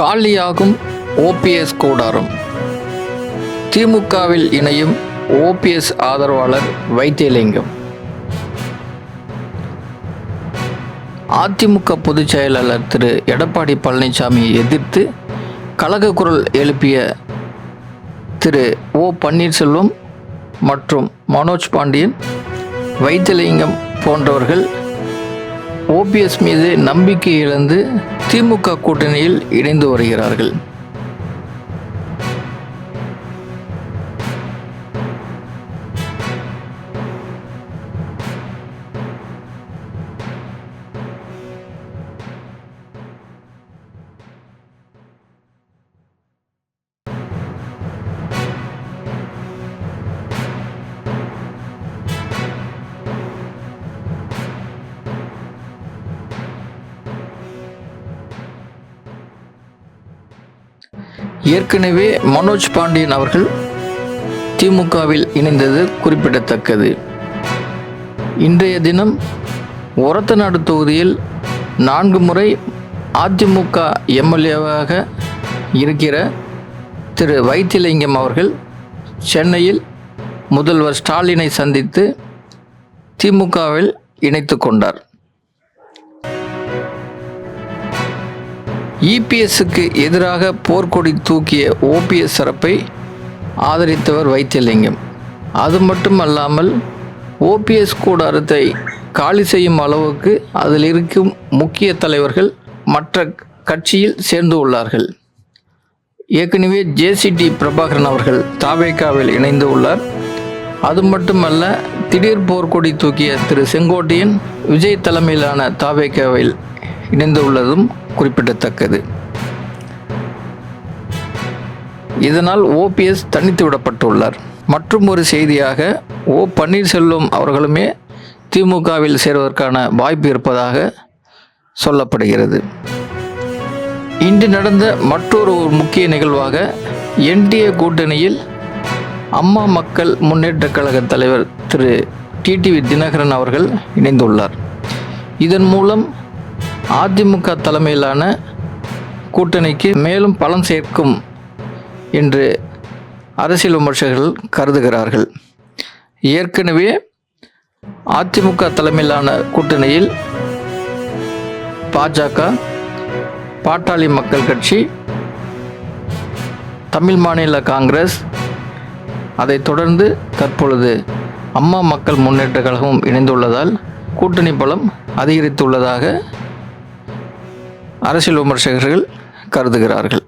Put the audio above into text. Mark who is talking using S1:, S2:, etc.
S1: காலியாகும் OPS கூடாரம். திமுகவில் இணையும் ஓபிஎஸ் ஆதரவாளர் வைத்தியலிங்கம். அதிமுக பொதுச் செயலாளர் திரு எடப்பாடி பழனிசாமியை எதிர்த்து கலக குரல் எழுப்பிய திரு ஓ பன்னீர்செல்வம் மற்றும் மனோஜ் பாண்டியன் வைத்தியலிங்கம் போன்றவர்கள் ஓபிஎஸ் மீது நம்பிக்கை இழந்து திமுக கூட்டணியில் இணைந்து வருகிறார்கள். ஏற்கனவே மனோஜ் பாண்டியன் அவர்கள் திமுகவில் இணைந்தது குறிப்பிடத்தக்கது. இன்றைய தினம் ஒரத்தநாடு தொகுதியில் நான்கு முறை அதிமுக எம்எல்ஏவாக இருக்கிற திரு வைத்திலிங்கம் அவர்கள் சென்னையில் முதல்வர் ஸ்டாலினை சந்தித்து திமுகவில் இணைத்து கொண்டார். இபிஎஸ்க்கு எதிராக போர்க்கொடி தூக்கிய ஓபிஎஸ் சரப்பை ஆதரித்தவர் வைத்தியலிங்கம். அது மட்டும் அல்லாமல் ஓபிஎஸ் கூடாரத்தை காலி செய்யும் அளவுக்கு அதில் இருக்கும் முக்கிய தலைவர்கள் மற்ற கட்சியில் சேர்ந்து உள்ளார்கள். ஏற்கனவே ஜேசிடி பிரபாகரன் அவர்கள் தாவேக்காவில் இணைந்து உள்ளார். அது மட்டுமல்ல திடீர் போர்க்கொடி தூக்கிய திரு செங்கோட்டையன் விஜய் தலைமையிலான தாவேக்காவில் இணைந்து உள்ளதும் குறிப்பிடத்தக்கது. இதனால் ஓபிஎஸ் தனித்து விடப்பட்டுள்ளார். மற்றும் ஒரு செய்தியாக ஓ பன்னீர்செல்வம் அவர்களுமே திமுகவில் சேர்வதற்கான வாய்ப்பு இருப்பதாக சொல்லப்படுகிறது. இன்று நடந்த மற்றொரு ஒரு முக்கிய நிகழ்வாக என்டிஏ கூட்டணியில் அம்மா மக்கள் முன்னேற்றக் கழக தலைவர் திரு டிடிவி தினகரன் அவர்கள் இணைந்துள்ளார். இதன் மூலம் அதிமுக தலைமையிலான கூட்டணிக்கு மேலும் பலம் சேர்க்கும் என்று அரசியல் விமர்சகர்கள் கருதுகிறார்கள். ஏற்கனவே அதிமுக தலைமையிலான கூட்டணியில் பாஜக பாட்டாளி மக்கள் கட்சி தமிழ் மாநில காங்கிரஸ் அதைத் தொடர்ந்து தற்பொழுது அம்மா மக்கள் முன்னேற்ற கழகமும் இணைந்துள்ளதால் கூட்டணி பலம் அதிகரித்துள்ளதாக அரசியல் விமர்சகர்கள் கருதுகிறார்கள்.